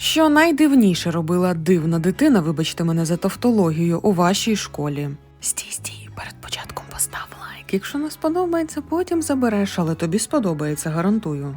Що найдивніше робила дивна дитина, вибачте мене за тавтологію, у вашій школі. Стій, стій, перед початком постав лайк. Якщо не сподобається, потім забереш, але тобі сподобається, гарантую.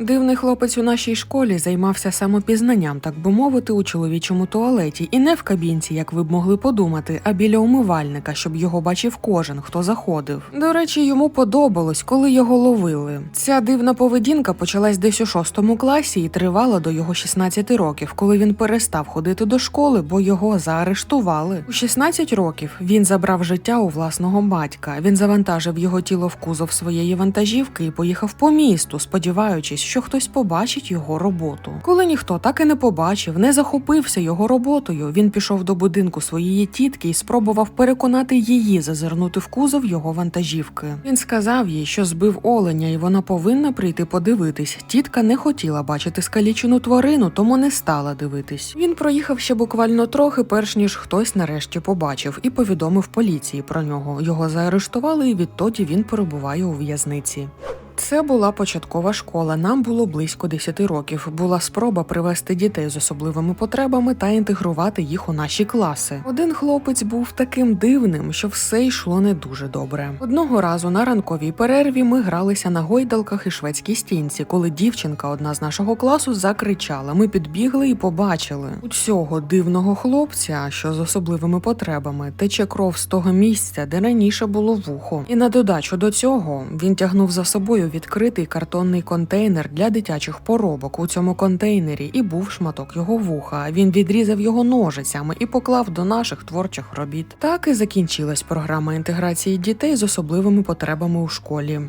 Дивний хлопець у нашій школі займався самопізнанням, так би мовити, у чоловічому туалеті, і не в кабінці, як ви б могли подумати, а біля умивальника, щоб його бачив кожен, хто заходив. До речі, йому подобалось, коли його ловили. Ця дивна поведінка почалась десь у шостому класі і тривала до його 16 років, коли він перестав ходити до школи, бо його заарештували. У 16 років він забрав життя у власного батька. Він завантажив його тіло в кузов своєї вантажівки і поїхав по місту, сподіваючись, що хтось побачить його роботу. Коли ніхто так і не побачив, не захопився його роботою, він пішов до будинку своєї тітки і спробував переконати її зазирнути в кузов його вантажівки. Він сказав їй, що збив оленя, і вона повинна прийти подивитись. Тітка не хотіла бачити скалічену тварину, тому не стала дивитись. Він проїхав ще буквально трохи, перш ніж хтось нарешті побачив і повідомив поліції про нього. Його заарештували, і відтоді він перебуває у в'язниці. Це була початкова школа. Нам було близько 10 років. Була спроба привести дітей з особливими потребами та інтегрувати їх у наші класи. Один хлопець був таким дивним, що все йшло не дуже добре. Одного разу на ранковій перерві ми гралися на гойдалках і шведській стінці, коли дівчинка, одна з нашого класу, закричала. Ми підбігли і побачили у цього дивного хлопця, що з особливими потребами, тече кров з того місця, де раніше було вухо. І на додачу до цього він тягнув за собою відкритий картонний контейнер для дитячих поробок. У цьому контейнері і був шматок його вуха. Він відрізав його ножицями і поклав до наших творчих робіт. Так і закінчилась програма інтеграції дітей з особливими потребами у школі.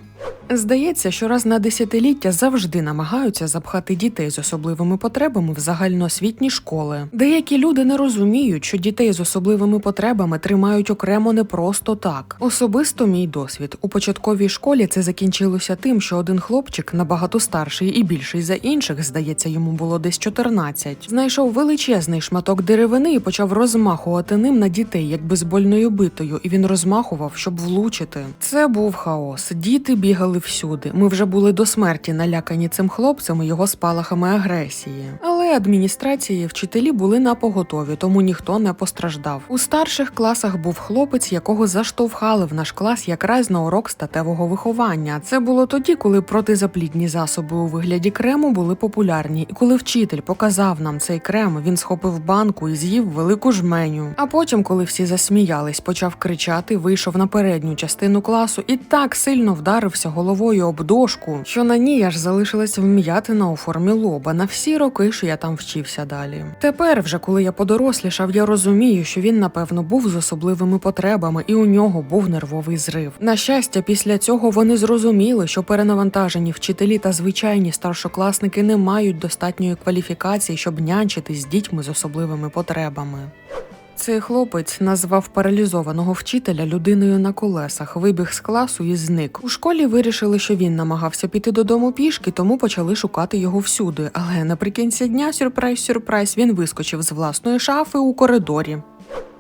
Здається, що раз на десятиліття завжди намагаються запхати дітей з особливими потребами в загальноосвітні школи. Деякі люди не розуміють, що дітей з особливими потребами тримають окремо не просто так. Особисто мій досвід у початковій школі це закінчилося тим, що один хлопчик набагато старший і більший за інших, здається, йому було десь 14, знайшов величезний шматок деревини і почав розмахувати ним на дітей, як бейсбольною битою, і він розмахував, щоб влучити. Це був хаос. Діти бігали всюди. Ми вже були до смерті налякані цим хлопцем і його спалахами агресії. Але адміністрації вчителі були на поготові, тому ніхто не постраждав. У старших класах був хлопець, якого заштовхали в наш клас якраз на урок статевого виховання. Це було тоді, коли протизаплідні засоби у вигляді крему були популярні, і коли вчитель показав нам цей крем, він схопив банку і з'їв велику жменю. А потім, коли всі засміялись, почав кричати, вийшов на передню частину класу і так сильно вдарився головою об дошку, що на ній аж залишилась вм'ятина у формі лоба на всі роки, що я там вчився далі. Тепер, вже коли я подорослішав, я розумію, що він напевно був з особливими потребами, і у нього був нервовий зрив. На щастя, після цього вони зрозуміли, що перенавантажені вчителі та звичайні старшокласники не мають достатньої кваліфікації, щоб нянчити з дітьми з особливими потребами. Цей хлопець назвав паралізованого вчителя людиною на колесах, вибіг з класу і зник. У школі вирішили, що він намагався піти додому пішки, тому почали шукати його всюди. Але наприкінці дня сюрприз, сюрприз, він вискочив з власної шафи у коридорі.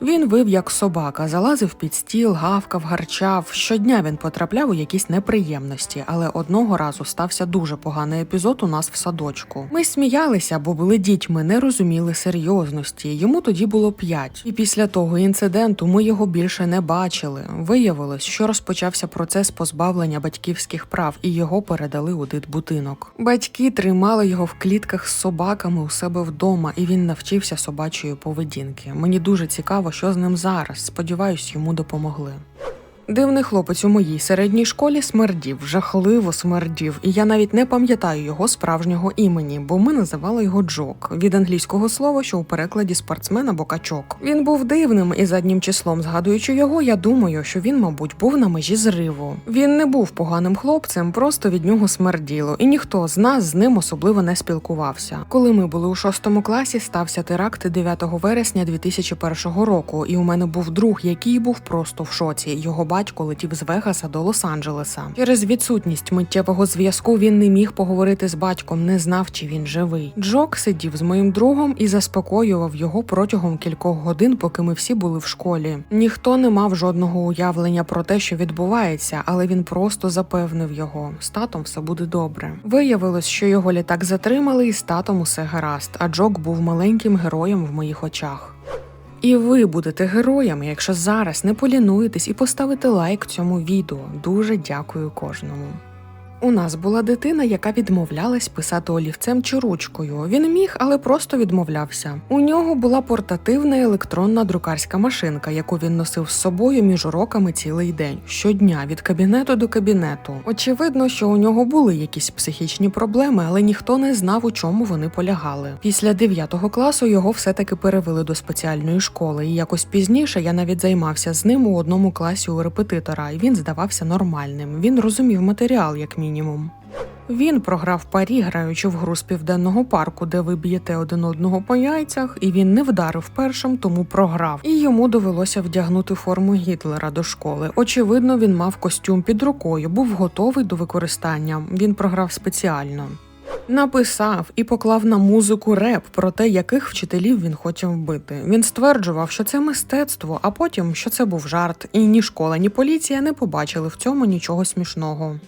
Він вив як собака, залазив під стіл, гавкав, гарчав. Щодня він потрапляв у якісь неприємності, але одного разу стався дуже поганий епізод у нас в садочку. Ми сміялися, бо були дітьми, не розуміли серйозності. Йому тоді було п'ять. І після того інциденту ми його більше не бачили. Виявилось, що розпочався процес позбавлення батьківських прав, і його передали у дитбудинок. Батьки тримали його в клітках з собаками у себе вдома, і він навчився собачої поведінки. Мені дуже цікаво, що з ним зараз. Сподіваюсь, йому допомогли. Дивний хлопець у моїй середній школі смердів, жахливо смердів, і я навіть не пам'ятаю його справжнього імені, бо ми називали його Джок від англійського слова, що у перекладі спортсмен або качок. Він був дивним і заднім числом, згадуючи його, я думаю, що він, мабуть, був на межі зриву. Він не був поганим хлопцем, просто від нього смерділо, і ніхто з нас з ним особливо не спілкувався. Коли ми були у шостому класі, стався теракт 9 вересня 2001 року, і у мене був друг, який був просто в шоці. Його батько летів з Вегаса до Лос-Анджелеса. Через відсутність миттєвого зв'язку він не міг поговорити з батьком, не знав, чи він живий. Джок сидів з моїм другом і заспокоював його протягом кількох годин, поки ми всі були в школі. Ніхто не мав жодного уявлення про те, що відбувається, але він просто запевнив його: з татом все буде добре. Виявилось, що його літак затримали, і з татом усе гаразд. А Джок був маленьким героєм в моїх очах. І ви будете героями, якщо зараз не полінуєтесь і поставите лайк цьому відео. Дуже дякую кожному. У нас була дитина, яка відмовлялась писати олівцем чи ручкою. Він міг, але просто відмовлявся. У нього була портативна електронна друкарська машинка, яку він носив з собою між уроками цілий день, щодня від кабінету до кабінету. Очевидно, що у нього були якісь психічні проблеми, але ніхто не знав, у чому вони полягали. Після 9 класу його все-таки перевели до спеціальної школи, і якось пізніше я навіть займався з ним у одному класі у репетитора, і він здавався нормальним. Він розумів матеріал, як мінімум. Він програв парі, граючи в гру з південного парку, де ви б'єте один одного по яйцях, і він не вдарив першим, тому програв. І йому довелося вдягнути форму Гітлера до школи. Очевидно, він мав костюм під рукою, був готовий до використання. Він програв спеціально. Написав і поклав на музику реп про те, яких вчителів він хотів вбити. Він стверджував, що це мистецтво, а потім що це був жарт, і ні школа, ні поліція не побачили в цьому нічого смішного.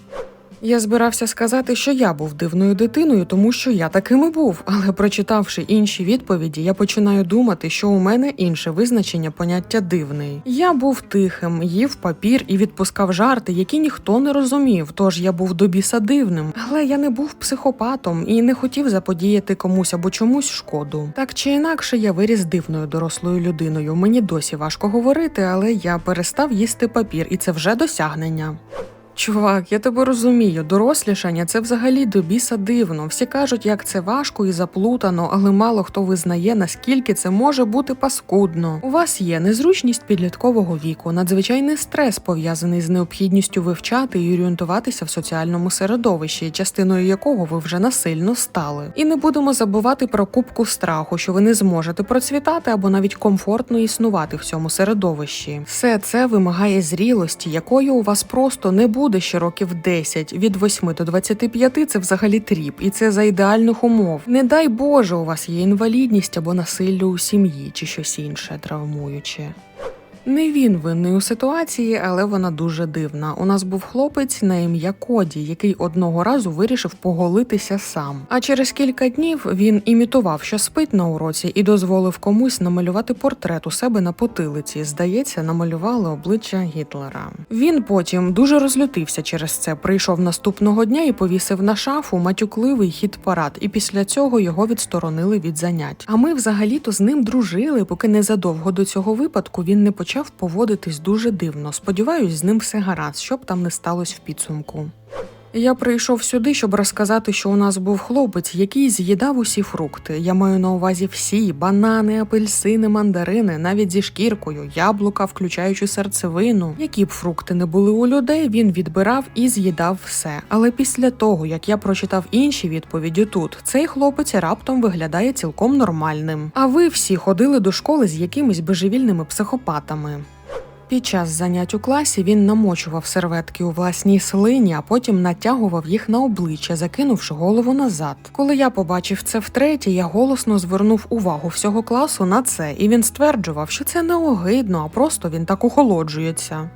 Я збирався сказати, що я був дивною дитиною, тому що я таким і був. Але прочитавши інші відповіді, я починаю думати, що у мене інше визначення поняття дивний. Я був тихим, їв папір і відпускав жарти, які ніхто не розумів. Тож я був до біса дивним. Але я не був психопатом і не хотів заподіяти комусь або чомусь шкоду. Так чи інакше, я виріс дивною дорослою людиною. Мені досі важко говорити, але я перестав їсти папір, і це вже досягнення. Чувак, я тебе розумію, дорослішання це взагалі до біса дивно. Всі кажуть, як це важко і заплутано, але мало хто визнає, наскільки це може бути паскудно. У вас є незручність підліткового віку, надзвичайний стрес пов'язаний з необхідністю вивчати і орієнтуватися в соціальному середовищі, частиною якого ви вже насильно стали. І не будемо забувати про кубку страху, що ви не зможете процвітати або навіть комфортно існувати в цьому середовищі. Все це вимагає зрілості, якої у вас просто не буде ще років 10. від 8 до 25 – це взагалі тріп, і це за ідеальних умов. Не дай Боже, у вас є інвалідність або насилля у сім'ї чи щось інше травмуюче. Не він винний у ситуації, але вона дуже дивна. У нас був хлопець на ім'я Коді, який одного разу вирішив поголитися сам. А через кілька днів він імітував, що спить на уроці, і дозволив комусь намалювати портрет у себе на потилиці. Здається, намалювали обличчя Гітлера. Він потім дуже розлютився через це. Прийшов наступного дня і повісив на шафу матюкливий хіт парад. І після цього його відсторонили від занять. А ми взагалі-то з ним дружили, поки незадовго до цього випадку він не почав почав поводитись дуже дивно. Сподіваюсь, з ним все гаразд, щоб там не сталося в підсумку. Я прийшов сюди, щоб розказати, що у нас був хлопець, який з'їдав усі фрукти. Я маю на увазі всі банани, апельсини, мандарини, навіть зі шкіркою, яблука, включаючи серцевину. Які б фрукти не були у людей, він відбирав і з'їдав все. Але після того, як я прочитав інші відповіді тут, цей хлопець раптом виглядає цілком нормальним. А ви всі ходили до школи з якимись божевільними психопатами. Під час занять у класі він намочував серветки у власній слині, а потім натягував їх на обличчя, закинувши голову назад. Коли я побачив це втретє, я голосно звернув увагу всього класу на це, і він стверджував, що це не огидно, а просто він так охолоджується.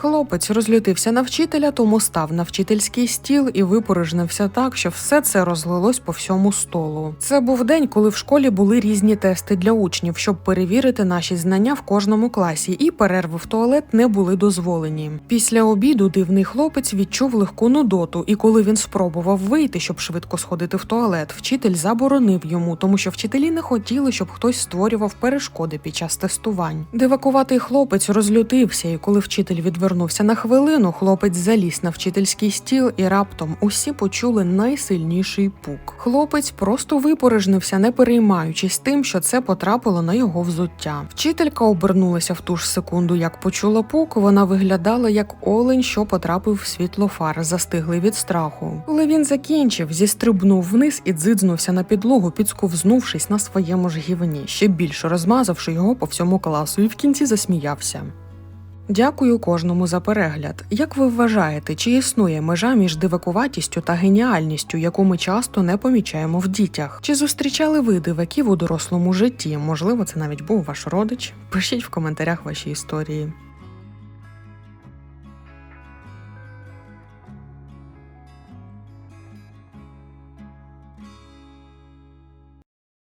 Хлопець розлютився на вчителя, тому став на вчительський стіл і випорожнився так, що все це розлилось по всьому столу. Це був день, коли в школі були різні тести для учнів, щоб перевірити наші знання в кожному класі, і перерви в туалет не були дозволені. Після обіду дивний хлопець відчув легку нудоту, і коли він спробував вийти, щоб швидко сходити в туалет, вчитель заборонив йому, тому що вчителі не хотіли, щоб хтось створював перешкоди під час тестувань. Дивакуватий хлопець розлютився, і коли вчитель відвернувся на хвилину, хлопець заліз на вчительський стіл, і раптом усі почули найсильніший пук. Хлопець просто випорожнився, не переймаючись тим, що це потрапило на його взуття. Вчителька обернулася в ту ж секунду, як почула пук. Вона виглядала як олень, що потрапив в світло фар, застиглий від страху. Коли він закінчив, зістрибнув вниз і дзидзнувся на підлогу, підсковзнувшись на своєму ж гівні, ще більше розмазавши його по всьому класу, і в кінці засміявся. Дякую кожному за перегляд. Як ви вважаєте, чи існує межа між дивакуватістю та геніальністю, яку ми часто не помічаємо в дітях? Чи зустрічали ви диваків у дорослому житті? Можливо, це навіть був ваш родич? Пишіть в коментарях ваші історії.